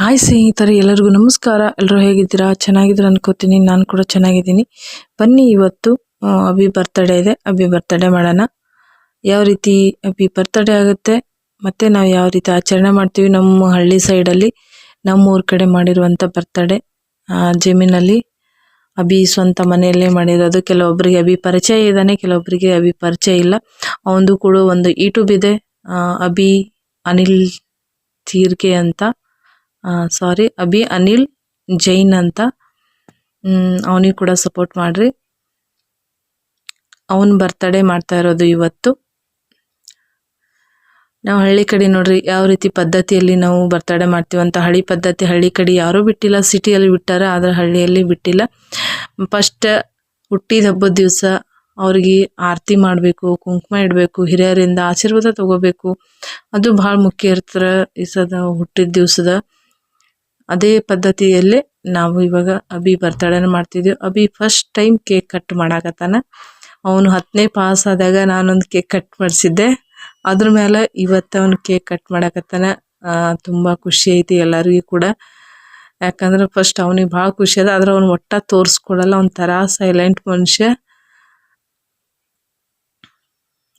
Hi ಸ್ನೇಹಿತರೆ, ಎಲ್ಲರಿಗೂ ನಮಸ್ಕಾರ. ಎಲ್ಲರೂ ಹೇಗಿದ್ದೀರಾ? ಚೆನ್ನಾಗಿದ್ದೀರಾ ಅನ್ಕೋತೀನಿ. ನಾನು ಕೂಡ ಚೆನ್ನಾಗಿದ್ದೀನಿ. ಬನ್ನಿ ಇವತ್ತು ಅಬ್ಬಿ ಅಭಿ ಬರ್ತಡೇ ಇದೆ. ಅಭಿ ಬರ್ತಡೇ ಮಾಡೋಣ. ಯಾವ ರೀತಿ ಅಭಿ ಬರ್ತಡೇ ಆಗುತ್ತೆ, ಮತ್ತು ನಾವು ಯಾವ ರೀತಿ ಆಚರಣೆ ಮಾಡ್ತೀವಿ ನಮ್ಮ ಹಳ್ಳಿ ಸೈಡಲ್ಲಿ ನಮ್ಮ ಊರ ಕಡೆ ಮಾಡಿರುವಂಥ ಬರ್ತಡೇ ಜಮೀನಲ್ಲಿ. ಅಭಿ ಸ್ವಂತ ಮನೆಯಲ್ಲೇ ಮಾಡಿರೋದು. ಕೆಲವೊಬ್ಬರಿಗೆ ಅಭಿ ಪರಿಚಯ ಇದ್ದಾನೆ ಕೆಲವೊಬ್ಬರಿಗೆ ಅಭಿ ಪರಿಚಯ ಇಲ್ಲ. ಅವಂದು ಕೂಡ ಒಂದು ಯೂಟ್ಯೂಬ್ ಇದೆ. ಅಬಿ ಅನಿಲ್ ತೀರ್ಗೆ ಅಂತ. ಸಾರಿ ಅಭಿ ಅನಿಲ್ ಜೈನ್ ಅಂತ. ಅವನಿಗೆ ಕೂಡ ಸಪೋರ್ಟ್ ಮಾಡಿರಿ. ಅವನ್ ಬರ್ತಡೇ ಮಾಡ್ತಾ ಇರೋದು ಇವತ್ತು. ನಾವು ಹಳ್ಳಿ ಕಡೆ ನೋಡ್ರಿ, ಯಾವ ರೀತಿ ಪದ್ಧತಿಯಲ್ಲಿ ನಾವು ಬರ್ತಡೇ ಮಾಡ್ತೀವಿ ಅಂತ. ಹಳ್ಳಿ ಪದ್ಧತಿ, ಹಳ್ಳಿ ಕಡೆ ಯಾರೂ ಬಿಟ್ಟಿಲ್ಲ ಸಿಟಿಯಲ್ಲಿ ಬಿಟ್ಟಾರ, ಆದ್ರೆ ಹಳ್ಳಿಯಲ್ಲಿ ಬಿಟ್ಟಿಲ್ಲ. ಫಸ್ಟ್ ಹುಟ್ಟಿದ ಹಬ್ಬದ ದಿವಸ ಅವ್ರಿಗೆ ಆರತಿ ಮಾಡಬೇಕು, ಕುಂಕುಮ ಇಡಬೇಕು, ಹಿರಿಯರಿಂದ ಆಶೀರ್ವಾದ ತಗೋಬೇಕು. ಅದು ಭಾಳ ಮುಖ್ಯ ಇರ್ತಾರೆ, ಈ ಸದ ಹುಟ್ಟಿದ ದಿವಸದ. ಅದೇ ಪದ್ಧತಿಯಲ್ಲೇ ನಾವು ಇವಾಗ ಅಭಿ ಬರ್ತಡೇನ ಮಾಡ್ತಿದ್ದೀವಿ Abhi first time cake cut ಮಾಡಾಕತ್ತಾನ. ಅವನು ಹತ್ತನೇ ಪಾಸ್ ಆದಾಗ ನಾನೊಂದು ಕೇಕ್ ಕಟ್ ಮಾಡಿಸಿದ್ದೆ. ಅದ್ರ ಮೇಲೆ ಇವತ್ತು ಅವನು ಕೇಕ್ ಕಟ್ ಮಾಡಾಕತ್ತಾನ. ತುಂಬ ಖುಷಿ ಐತಿ ಎಲ್ಲರಿಗೂ ಕೂಡ. ಯಾಕಂದ್ರೆ ಫಸ್ಟ್ ಅವನಿಗೆ ಭಾಳ ಖುಷಿ ಅದ. ಆದ್ರೆ ಅವ್ನು ಒಟ್ಟ ತೋರಿಸ್ಕೊಡಲ್ಲ. ಒಂಥರ ಸೈಲೆಂಟ್ ಮನುಷ್ಯ.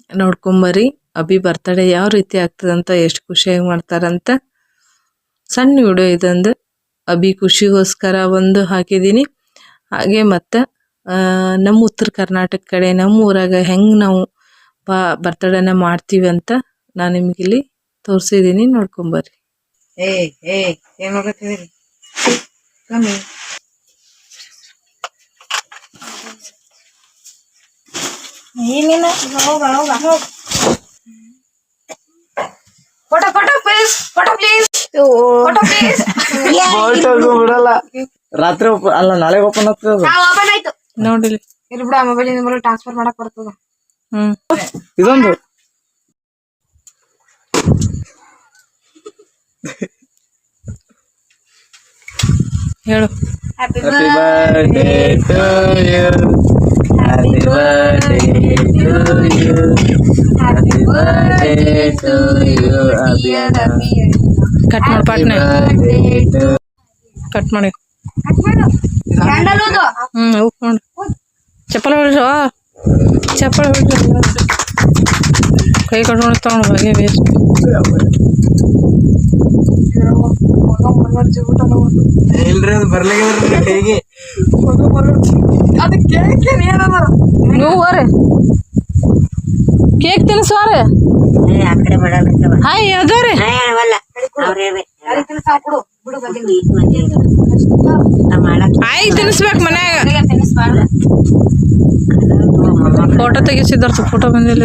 ನೋಡ್ಕೊಂಬರಿ, ಅಭಿ ಬರ್ತಡೇ ಯಾವ ರೀತಿ ಆಗ್ತದಂತ, ಎಷ್ಟು ಖುಷಿಯಾಗಿ ಮಾಡ್ತಾರಂತ. ಸಣ್ಣ ವಿಡಿಯೋ ಇದೊಂದು. ಅಭಿ ಖುಷಿಗೋಸ್ಕರ ಒಂದು ಹಾಕಿದ್ದೀನಿ. ಹಾಗೆ ಮತ್ತು ನಮ್ಮ ಉತ್ತರ ಕರ್ನಾಟಕ ಕಡೆ ನಮ್ಮ ಊರಾಗ ಹೆಂಗೆ ನಾವು ಬಾ ಬರ್ತಡೇನ ಮಾಡ್ತೀವಿ ಅಂತ ನಾನು ನಿಮಗಿಲ್ಲಿ ತೋರಿಸಿದ್ದೀನಿ ನೋಡ್ಕೊಂಬರ್ರಿ photo photo please photo please photo please ಬಿಡಲ್ಲ. ರಾತ್ರಿ open- ಅಲ್ಲ ನಾಳೆ ಓಪನ್ ಆಗ್ತದ ಓಪನ್ ಆಯ್ತು. ನೋಡಿಲಿ ಇಲ್ಲಿ ಬಿಡ ಮೊಬೈಲ್ ಮೊಬೈಲ್ ಟ್ರಾನ್ಸ್ಫರ್ ಮಾಡಕ್ ಬರ್ತದ. ಹ್ಮ್. ಇದೊಂದು. ಹೇಳು. Happy birthday to you happy birthday to you happy birthday to you cut ಮಾಡಿ ಪಾಟ್ನೆ ಕಟ್ ಮಾಡಿ. ಹ್ಮ್ ಉಪ್ಪು ಮಾಡು. ಚಪ್ಪಲ್ ಹೊಡ್ಸೋ ಚಪ್ಪಲ್ ಹೊಡ್ಸೋ. ಕೈ ಕಟ್ಕೊಂಡು ತಗೊಂಡು ಹಾಗೆ ವೇಸ್ಟ್ ಅದು ಕೇಕ್ ಏನದ? ನೀವು ಹೋರೆ ಕೇಕ್ ತಿನ್ನಿಸ್ವಾರೆ ಆ ಕಡೆ ಮಾಡಲ್ಲ ಹಾಯ್ ಅದಾರೆ ಮನ್ಯಾಗ. ಫೋಟೋ ತೆಗಿಸಿದಾರ ಫೋಟೋ ಬಂದಿಲ್ಲ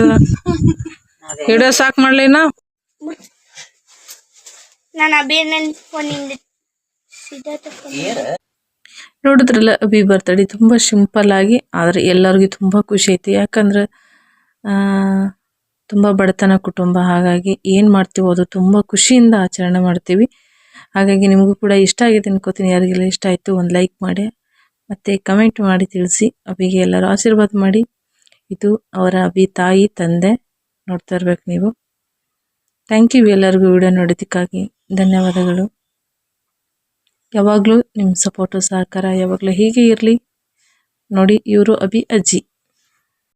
ವಿಡಿಯೋ ಸಾಕ್ ಮಾಡ್ಲಿ ನಾ ನೋಡಿದ್ರಲ್ಲ ಅಭಿ ಬರ್ತಡೆ ತುಂಬ ಸಿಂಪಲ್ ಆಗಿ ಆದ್ರೆ ಎಲ್ಲರಿಗೂ ತುಂಬ ಖುಷಿ ಐತಿ. ಯಾಕಂದ್ರೆ ಆ, ತುಂಬ ಬಡತನ ಕುಟುಂಬ. ಹಾಗಾಗಿ ಏನು ಮಾಡ್ತೀವೋ ಅದು ತುಂಬ ಖುಷಿಯಿಂದ ಆಚರಣೆ ಮಾಡ್ತೀವಿ. ಹಾಗಾಗಿ ನಿಮಗೂ ಕೂಡ ಇಷ್ಟ ಆಗಿದೆ ಅನ್ಕೋತೀನಿ ಯಾರಿಗೆಲ್ಲ ಇಷ್ಟ ಆಯಿತು ಒಂದು ಲೈಕ್ ಮಾಡಿ, ಮತ್ತು ಕಮೆಂಟ್ ಮಾಡಿ ತಿಳಿಸಿ. ಅಭಿಗೆ ಎಲ್ಲರೂ ಆಶೀರ್ವಾದ ಮಾಡಿ. ಇದು ಅವರ ಅಭಿ ತಾಯಿ, ತಂದೆ ನೋಡ್ತಾ ಇರ್ಬೇಕು ನೀವು. ಥ್ಯಾಂಕ್ ಯು ಎಲ್ಲರಿಗೂ ವಿಡಿಯೋ ನೋಡೋದಕ್ಕಾಗಿ ಧನ್ಯವಾದಗಳು. ಯಾವಾಗಲೂ ನಿಮ್ಮ ಸಪೋರ್ಟು ಸಹಕಾರ ಯಾವಾಗಲೂ ಹೀಗೆ ಇರಲಿ. ನೋಡಿ ಇವರು ಅಭಿ ಅಜ್ಜಿ.